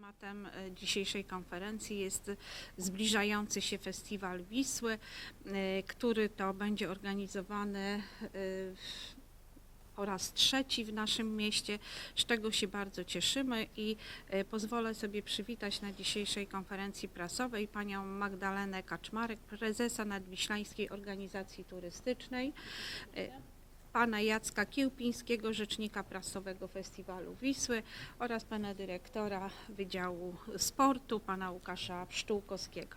Tematem e, dzisiejszej konferencji jest zbliżający się festiwal Wisły, e, który to będzie organizowany e, po raz trzeci w naszym mieście, z czego się bardzo cieszymy i pozwolę sobie przywitać na dzisiejszej konferencji prasowej panią Magdalenę Kaczmarek, prezesa Nadwiślańskiej Organizacji Turystycznej, e, pana Jacka Kiełpińskiego, rzecznika prasowego Festiwalu Wisły oraz pana dyrektora Wydziału Sportu, pana Łukasza Pszczółkowskiego.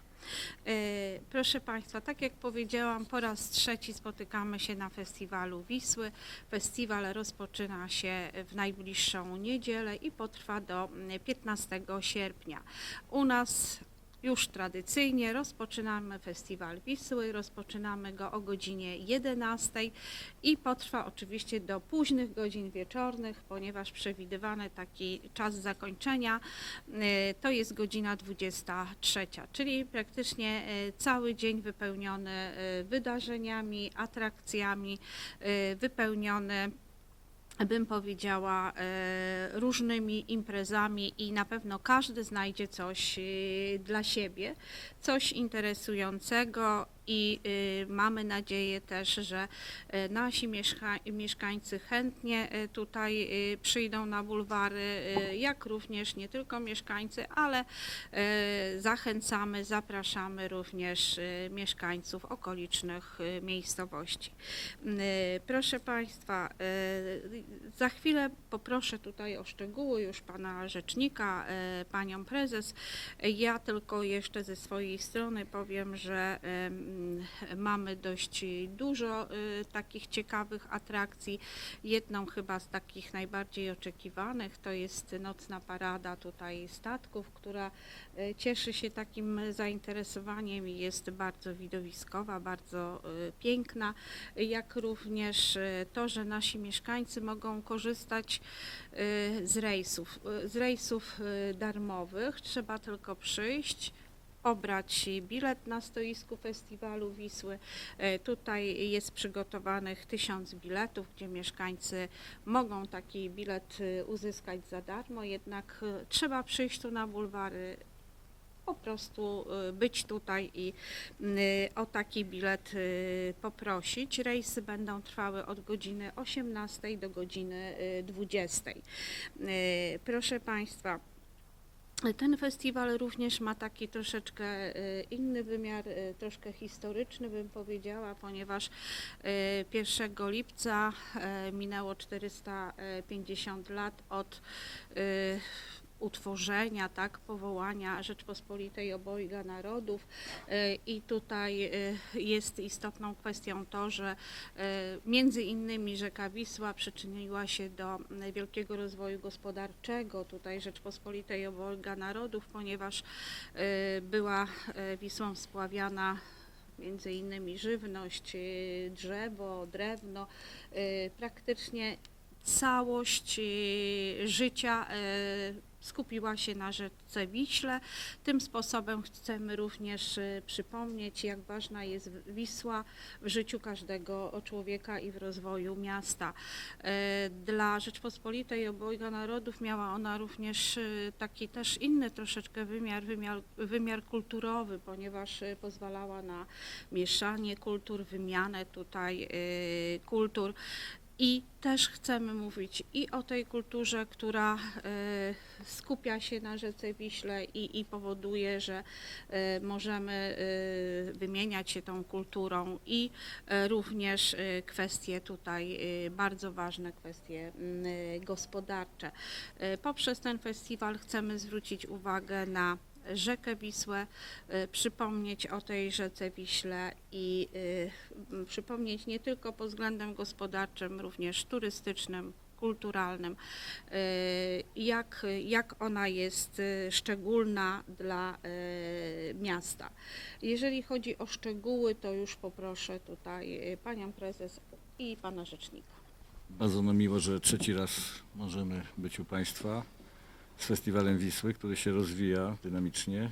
E, Proszę Państwa, tak jak powiedziałam, po raz trzeci spotykamy się na Festiwalu Wisły. Festiwal rozpoczyna się w najbliższą niedzielę i potrwa do mm, 15 sierpnia. U nas już tradycyjnie rozpoczynamy Festiwal Wisły, rozpoczynamy go o godzinie 11 i potrwa oczywiście do późnych godzin wieczornych, ponieważ przewidywany taki czas zakończenia y, to jest godzina 23, czyli praktycznie y, cały dzień wypełniony y, wydarzeniami, atrakcjami, wypełniony bym powiedziała, e, różnymi imprezami i na pewno każdy znajdzie coś e, dla siebie, coś interesującego i e, mamy nadzieję też, że e, nasi mieszka mieszkańcy chętnie e, tutaj przyjdą na bulwary, jak również nie tylko mieszkańcy, ale zachęcamy, zapraszamy również mieszkańców okolicznych miejscowości. Proszę Państwa, za chwilę poproszę tutaj o szczegóły już Pana Rzecznika, Panią Prezes. Ja tylko jeszcze ze swojej strony powiem, że mamy dość dużo e, takich ciekawych atrakcji. Jedną chyba z takich najbardziej oczekiwanych to jest nocna parada tutaj statków, która e, cieszy się takim zainteresowaniem i jest bardzo widowiskowa, bardzo e, piękna, jak również to, że nasi mieszkańcy mogą korzystać z rejsów, z rejsów darmowych. Trzeba tylko przyjść, pobrać bilet na stoisku festiwalu Wisły. E, Tutaj jest przygotowanych tysiąc biletów, gdzie mieszkańcy mogą taki bilet e, uzyskać za darmo, jednak e, trzeba przyjść tu na bulwary, po prostu być tutaj i o taki bilet poprosić. Rejsy będą trwały od godziny 18 do godziny e, 20. E, Proszę Państwa, ten festiwal również ma taki troszeczkę e, inny wymiar, e, troszkę historyczny bym powiedziała, ponieważ e, 1 lipca e, minęło 450 lat od utworzenia, tak, powołania Rzeczpospolitej Obojga Narodów. E, i tutaj e, jest istotną kwestią to, że e, między innymi rzeka Wisła przyczyniła się do wielkiego rozwoju gospodarczego tutaj Rzeczpospolitej Obojga Narodów, ponieważ była Wisłą spławiana między innymi żywność, drzewo, drewno, praktycznie całość e, życia e, skupiła się na rzece Wiśle. Tym sposobem chcemy również e, przypomnieć, jak ważna jest Wisła w życiu każdego człowieka i w rozwoju miasta. Dla Rzeczpospolitej Obojga Narodów miała ona również taki też inny troszeczkę wymiar, wymiar, wymiar kulturowy, ponieważ pozwalała na mieszanie kultur, wymianę tutaj kultur. I też chcemy mówić i o tej kulturze, która e, skupia się na rzece Wiśle i, i powoduje, że e, możemy e, wymieniać się tą kulturą i również kwestie tutaj bardzo ważne, kwestie mm, gospodarcze. Poprzez ten festiwal chcemy zwrócić uwagę na rzekę Wisłę, e, przypomnieć o tej rzece Wiśle i m, przypomnieć nie tylko pod względem gospodarczym, również turystycznym, kulturalnym, e, jak, jak ona jest szczególna dla miasta. Jeżeli chodzi o szczegóły, to już poproszę tutaj panią prezes i pana rzecznika. Bardzo nam miło, że trzeci raz możemy być u Państwa z Festiwalem Wisły, który się rozwija dynamicznie.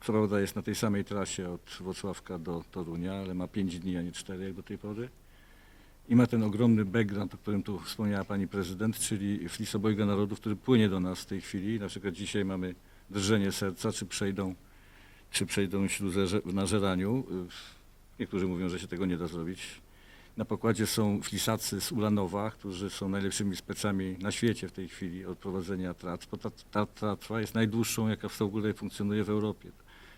Co prawda jest na tej samej trasie od Wrocławka do Torunia, ale ma 5 dni, a nie 4 jak do tej pory. i ma ten ogromny background, o którym tu wspomniała pani prezydent, czyli flis obojga narodów, który płynie do nas w tej chwili. Na przykład dzisiaj mamy drżenie serca, czy przejdą, czy przejdą śluzę na żeraniu. Niektórzy mówią, że się tego nie da zrobić. Na pokładzie są flisacy z Ulanowa, którzy są najlepszymi specami na świecie w tej chwili od prowadzenia tratw. Bo ta, ta tratwa jest najdłuższą, jaka w ogóle funkcjonuje w Europie.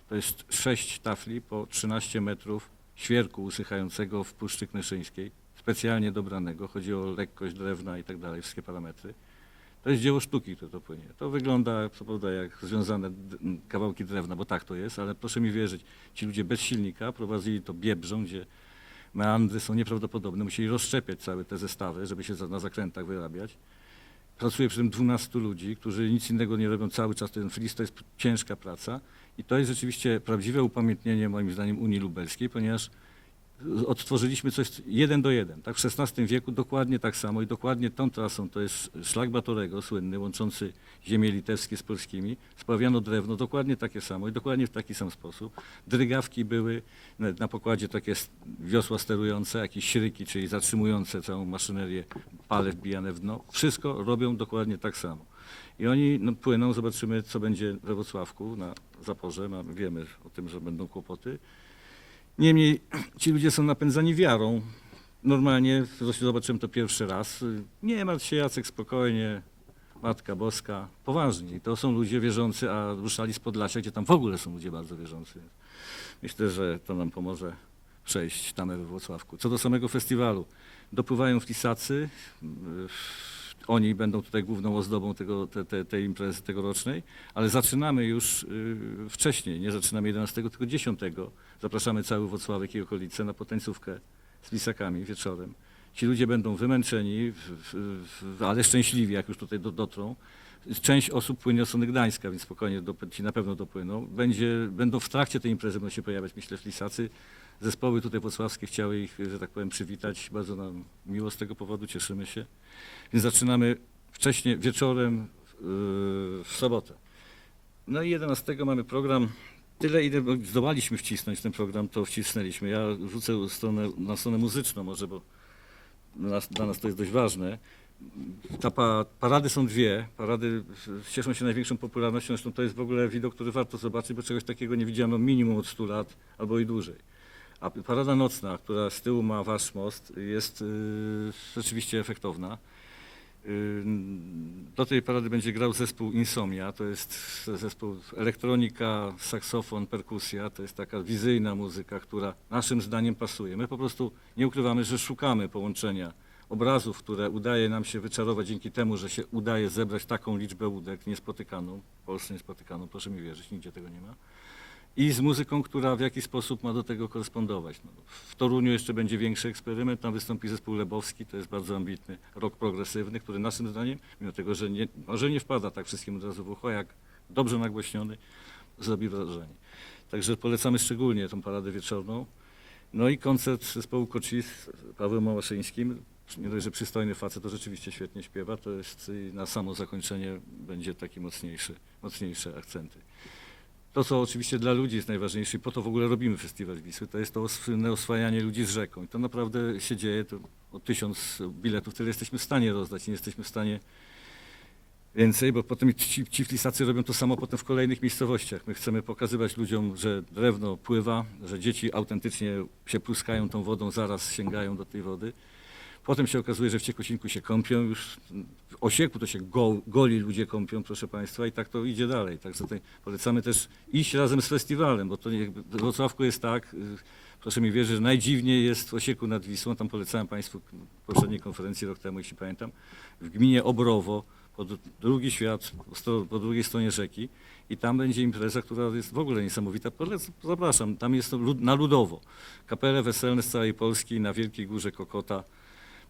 To jest sześć tafli po 13 metrów świerku usychającego w Puszczy Knyszyńskiej, specjalnie dobranego. Chodzi o lekkość drewna i tak dalej, wszystkie parametry. To jest dzieło sztuki, które to płynie. To wygląda, co prawda, jak związane kawałki drewna, bo tak to jest, ale proszę mi wierzyć, ci ludzie bez silnika prowadzili to biebrzą, gdzie meandry są nieprawdopodobne. Musieli rozszczepiać całe te zestawy, żeby się na zakrętach wyrabiać. Pracuje przy tym 12 ludzi, którzy nic innego nie robią cały czas. Ten flis to jest ciężka praca i to jest rzeczywiście prawdziwe upamiętnienie moim zdaniem Unii Lubelskiej, ponieważ odtworzyliśmy coś jeden do jeden. Tak? W XVI wieku dokładnie tak samo i dokładnie tą trasą, to jest szlak Batorego słynny, łączący ziemie litewskie z polskimi, sprawiano drewno dokładnie takie samo i dokładnie w taki sam sposób. Drygawki były, na, pokładzie takie wiosła sterujące, jakieś śryki, czyli zatrzymujące całą maszynerię, pale wbijane w dno. Wszystko robią dokładnie tak samo. I oni no, płyną, zobaczymy co będzie we Wrocławku na zaporze, Mamy, wiemy o tym, że będą kłopoty. Niemniej ci ludzie są napędzani wiarą. Normalnie, zobaczyłem to pierwszy raz. Nie martw się Jacek, spokojnie, Matka Boska, poważni. To są ludzie wierzący, a ruszali z Podlasia, gdzie tam w ogóle są ludzie bardzo wierzący. Myślę, że to nam pomoże przejść tamę we Włocławku. Co do samego festiwalu, dopływają flisacy. y, Oni będą tutaj główną ozdobą tego, te, te, tej imprezy tegorocznej, ale zaczynamy już y, wcześniej, nie zaczynamy 11, tylko 10. Zapraszamy cały Włocławek i okolice na potańcówkę z lisakami wieczorem. Ci ludzie będą wymęczeni, ale szczęśliwi, jak już tutaj do, dotrą. Część osób płynie od strony Gdańska, więc spokojnie do, ci na pewno dopłyną. Będzie, będą w trakcie tej imprezy będą się pojawiać, myślę, flisacy. Zespoły tutaj włocławskie chciały ich, że tak powiem, przywitać. Bardzo nam miło z tego powodu, cieszymy się. Więc zaczynamy wcześniej, wieczorem yy, w sobotę. No i 11 mamy program. Tyle, ile zdołaliśmy wcisnąć ten program, to wcisnęliśmy. Ja rzucę stronę, na stronę muzyczną może, bo nas, dla nas to jest dość ważne. Ta pa, parady są dwie. Parady cieszą się największą popularnością. Zresztą to jest w ogóle widok, który warto zobaczyć, bo czegoś takiego nie widziano minimum od 100 lat albo i dłużej. A parada nocna, która z tyłu ma wasz most, jest yy, rzeczywiście efektowna. Yy, Do tej parady będzie grał zespół Insomnia, to jest zespół elektronika, saksofon, perkusja, to jest taka wizyjna muzyka, która naszym zdaniem pasuje. My po prostu nie ukrywamy, że szukamy połączenia obrazów, które udaje nam się wyczarować dzięki temu, że się udaje zebrać taką liczbę łódek niespotykaną, w Polsce niespotykaną, proszę mi wierzyć, nigdzie tego nie ma. I z muzyką, która w jakiś sposób ma do tego korespondować. No, w Toruniu jeszcze będzie większy eksperyment, tam wystąpi zespół Lebowski, to jest bardzo ambitny rok progresywny, który naszym zdaniem, mimo tego, że nie, może nie wpada tak wszystkim od razu w ucho, jak dobrze nagłośniony, zrobi wrażenie. Także polecamy szczególnie tą paradę wieczorną. No i koncert zespołu Koci z Pawłem Małaszyńskim. Nie dość, że przystojny facet, to rzeczywiście świetnie śpiewa, to jest na samo zakończenie będzie taki mocniejszy, mocniejsze akcenty. To, co oczywiście dla ludzi jest najważniejsze i po to w ogóle robimy Festiwal Wisły, to jest to słynne oswajanie ludzi z rzeką. I to naprawdę się dzieje, to o tysiąc biletów tyle jesteśmy w stanie rozdać, nie jesteśmy w stanie więcej, bo potem ci, ci flisacy robią to samo potem w kolejnych miejscowościach. My chcemy pokazywać ludziom, że drewno pływa, że dzieci autentycznie się pluskają tą wodą, zaraz sięgają do tej wody. Potem się okazuje, że w Ciekocinku się kąpią, już w Osieku to się go, goli ludzie kąpią, proszę Państwa, i tak to idzie dalej. Także tutaj polecamy też iść razem z festiwalem, bo to nie, w Wrocławku jest tak, y, proszę mi wierzyć, że najdziwniej jest w Osieku nad Wisłą, tam polecałem Państwu poprzedniej konferencji rok temu, jeśli pamiętam, w gminie Obrowo, po drugi świat, po drugiej stronie rzeki i tam będzie impreza, która jest w ogóle niesamowita. Zapraszam, tam jest to na ludowo. Kapele weselne z całej Polski na Wielkiej Górze Kokota.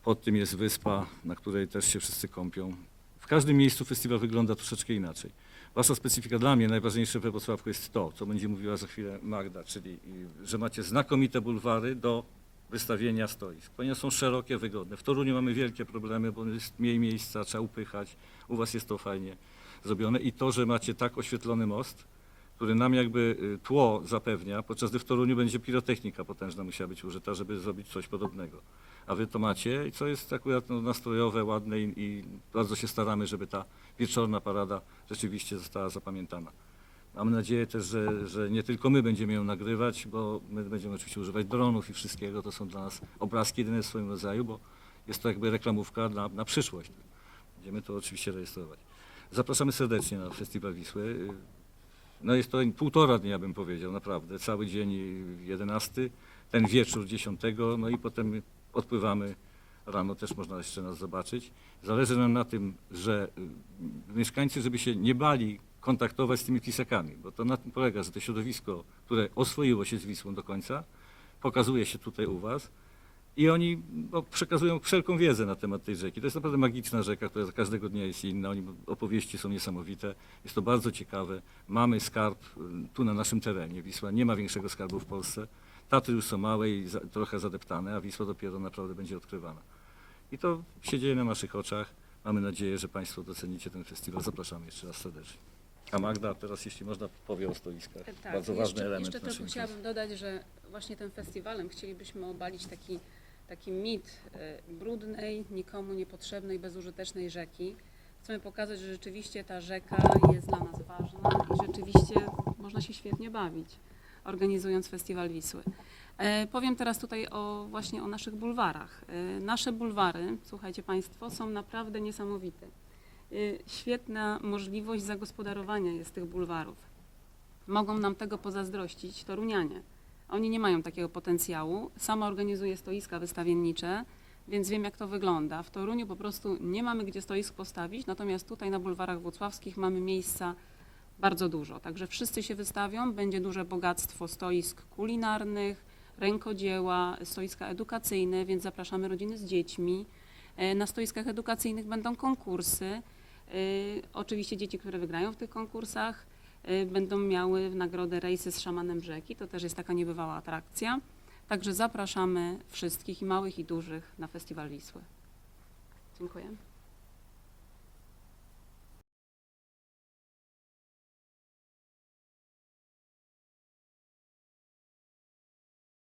Pod tym jest wyspa, na której też się wszyscy kąpią. W każdym miejscu festiwal wygląda troszeczkę inaczej. Wasza specyfika dla mnie najważniejsze we Wrocławku jest to, co będzie mówiła za chwilę Magda, czyli y, że macie znakomite bulwary do wystawienia stoisk, ponieważ są szerokie, wygodne. W Toruniu mamy wielkie problemy, bo jest mniej miejsca, trzeba upychać. U was jest to fajnie zrobione i to, że macie tak oświetlony most, który nam jakby y, tło zapewnia, podczas gdy w Toruniu będzie pirotechnika potężna musiała być użyta, żeby zrobić coś podobnego. A wy to macie, i co jest akurat no, nastrojowe, ładne i, i bardzo się staramy, żeby ta wieczorna parada rzeczywiście została zapamiętana. Mam nadzieję też, że, że nie tylko my będziemy ją nagrywać, bo my będziemy oczywiście używać dronów i wszystkiego. To są dla nas obrazki jedyne w swoim rodzaju, bo jest to jakby reklamówka na, na przyszłość. Będziemy to oczywiście rejestrować. Zapraszamy serdecznie na Festiwal Wisły. No jest to półtora dnia, bym powiedział, naprawdę. Cały dzień y, 11, ten wieczór 10, no i potem odpływamy rano, też można jeszcze nas zobaczyć. Zależy nam na tym, że y, mieszkańcy, żeby się nie bali kontaktować z tymi pisakami, bo to na tym polega, że to środowisko, które oswoiło się z Wisłą do końca, pokazuje się tutaj u Was i oni no, przekazują wszelką wiedzę na temat tej rzeki. To jest naprawdę magiczna rzeka, która każdego dnia jest inna. Oni, opowieści są niesamowite. Jest to bardzo ciekawe. Mamy skarb y, tu na naszym terenie. Wisła nie ma większego skarbu w Polsce. Tatry już są małe i za, trochę zadeptane, a Wisła dopiero naprawdę będzie odkrywana. I to się dzieje na naszych oczach. Mamy nadzieję, że Państwo docenicie ten festiwal. Zapraszamy jeszcze raz serdecznie. A Magda teraz, jeśli można, powie o stoiskach. Tak, bardzo jeszcze, ważny element Jeszcze tylko chciałabym dodać, że właśnie tym festiwalem chcielibyśmy obalić taki, taki mit e, brudnej, nikomu niepotrzebnej, bezużytecznej rzeki. Chcemy pokazać, że rzeczywiście ta rzeka jest dla nas ważna i rzeczywiście można się świetnie bawić, organizując Festiwal Wisły. E, Powiem teraz tutaj o, właśnie o naszych bulwarach. E, Nasze bulwary, słuchajcie Państwo, są naprawdę niesamowite. E, Świetna możliwość zagospodarowania jest tych bulwarów mogą nam tego pozazdrościć Torunianie. Oni nie mają takiego potencjału. Sama organizuję stoiska wystawiennicze, więc wiem jak to wygląda. W Toruniu po prostu nie mamy gdzie stoisk postawić, natomiast tutaj na bulwarach włocławskich mamy miejsca bardzo dużo. Także wszyscy się wystawią, będzie duże bogactwo stoisk kulinarnych, rękodzieła, stoiska edukacyjne, więc zapraszamy rodziny z dziećmi. E, Na stoiskach edukacyjnych będą konkursy. E, Oczywiście dzieci, które wygrają w tych konkursach, y, będą miały w nagrodę rejsy z szamanem rzeki. To też jest taka niebywała atrakcja. Także zapraszamy wszystkich, i małych, i dużych, na Festiwal Wisły. Dziękuję.